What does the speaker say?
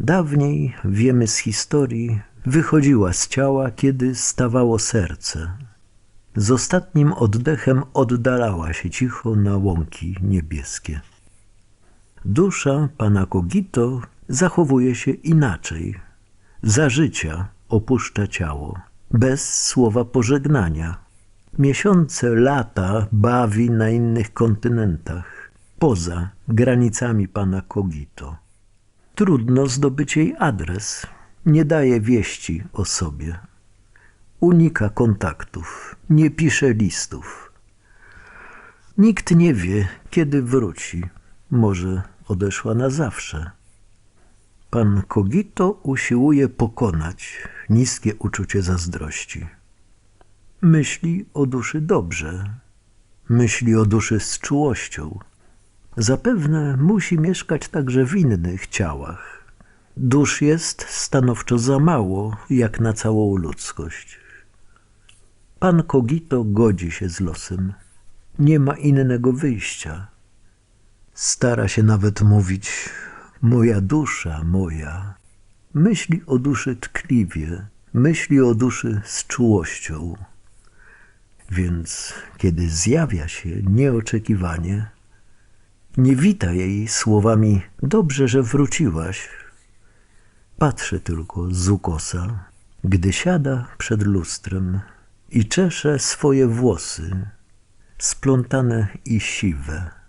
Dawniej, wiemy z historii, wychodziła z ciała, kiedy stawało serce. Z ostatnim oddechem oddalała się cicho na łąki niebieskie. Dusza pana Kogito zachowuje się inaczej. Za życia opuszcza ciało, bez słowa pożegnania. Miesiące, lata bawi na innych kontynentach, poza granicami pana Kogito. Trudno zdobyć jej adres, nie daje wieści o sobie. Unika kontaktów, nie pisze listów. Nikt nie wie, kiedy wróci. Może odeszła na zawsze. Pan Kogito usiłuje pokonać niskie uczucie zazdrości. Myśli o duszy dobrze, myśli o duszy z czułością. Zapewne musi mieszkać także w innych ciałach. Dusz jest stanowczo za mało, jak na całą ludzkość. Pan Kogito godzi się z losem. Nie ma innego wyjścia. Stara się nawet mówić moja dusza moja. Myśli o duszy tkliwie, myśli o duszy z czułością. Więc kiedy zjawia się nieoczekiwanie, nie wita jej słowami dobrze, że wróciłaś. Patrzy tylko z ukosa, gdy siada przed lustrem i czesze swoje włosy, splątane i siwe